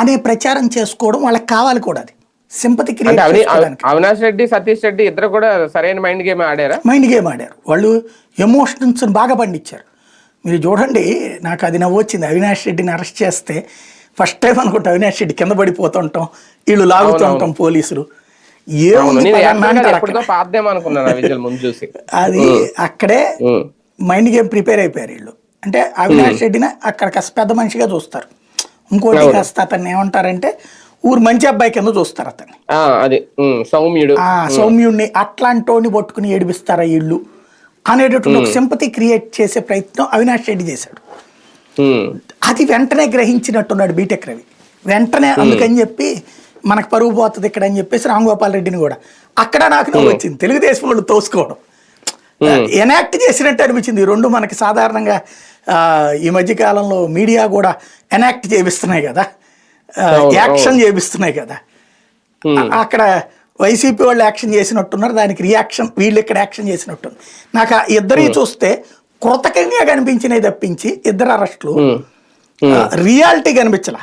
అనే ప్రచారం చేసుకోవడం వాళ్ళకి కావాలి కూడా అది. సింపతి అవినాష్ రెడ్డి సతీష్ రెడ్డి ఇద్దరు కూడా సరైన మైండ్ గేమ్ ఆడారా? మైండ్ గేమ్ ఆడారు. వాళ్ళు ఎమోషన్స్ని బాగా పండించారు. మీరు చూడండి నాకు అది నవ్వు వచ్చింది. అవినాష్ రెడ్డిని అరెస్ట్ చేస్తే ఫస్ట్ టైం అనుకుంటా అవినాష్ రెడ్డి కింద పడిపోతుంటాం వీళ్ళు లాగుతుంటాం పోలీసులు. ఏముంది అది అక్కడే. మైండ్ గేమ్ ప్రిపేర్ అయిపోయారు వీళ్ళు. అంటే అవినాష్ రెడ్డిని అక్కడ కాస్త పెద్ద మనిషిగా చూస్తారు. ఇంకోటి కాస్త అతన్ని ఏమంటారంటే ఊరు మంచి అబ్బాయి కింద చూస్తారు అతన్ని. అది సౌమ్యుడు. సౌమ్యుడిని అట్లాంటోని పట్టుకుని ఏడిపిస్తారా వీళ్ళు అనేటటువంటి ఒక సింపతి క్రియేట్ చేసే ప్రయత్నం అవినాష్ రెడ్డి చేశాడు. అది వెంటనే గ్రహించినట్టున్నాడు బీటెక్ రవి. వెంటనే అందుకని చెప్పి మనకు పరుగు పోతుంది ఇక్కడ అని చెప్పేసి రాంగోపాల్ రెడ్డిని కూడా. అక్కడ నాకు నవ్వు వచ్చింది తెలుగుదేశం వాళ్ళు తోసుకోవడం. ఎనాక్ట్ చేసినట్టు అనిపించింది. రెండు మనకి సాధారణంగా ఈ మధ్య కాలంలో మీడియా కూడా ఎనాక్ట్ చేపిస్తున్నాయి కదా. యాక్షన్ చేపిస్తున్నాయి కదా. అక్కడ వైసీపీ వాళ్ళు యాక్షన్ చేసినట్టున్నారు దానికి రియాక్షన్ వీళ్ళు ఇక్కడ యాక్షన్ చేసినట్టుంది నాకు ఆ ఇద్దరిని చూస్తే కృతకంగా కనిపించినవి తప్పించి ఇద్దరు అరెస్టులు. రియాలిటీ కనిపించలా.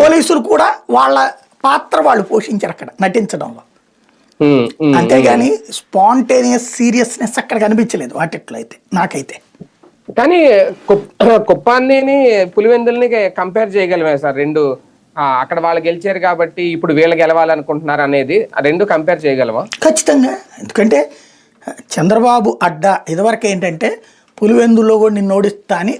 పోలీసులు కూడా వాళ్ళ పాత్ర వాళ్ళు పోషించారు అక్కడ నటించడంలో. అంతేగాని స్పాంటేనియస్ సీరియస్నెస్ అక్కడ కనిపించలేదు వాటిట్లో అయితే నాకైతే. కానీ కుప్పాన్ని పులివెందుల్ని కంపేర్ చేయగలమే సార్. రెండు అక్కడ వాళ్ళు గెలిచారు కాబట్టి ఇప్పుడు వీళ్ళు గెలవాలనుకుంటున్నారు అనేది ఆ రెండు కంపేర్ చేయగలమా? ఖచ్చితంగా. ఎందుకంటే చంద్రబాబు అడ్డా ఇదివరకు ఏంటంటే పులివెందులో కూడా నిన్ను ఓడిస్తా అని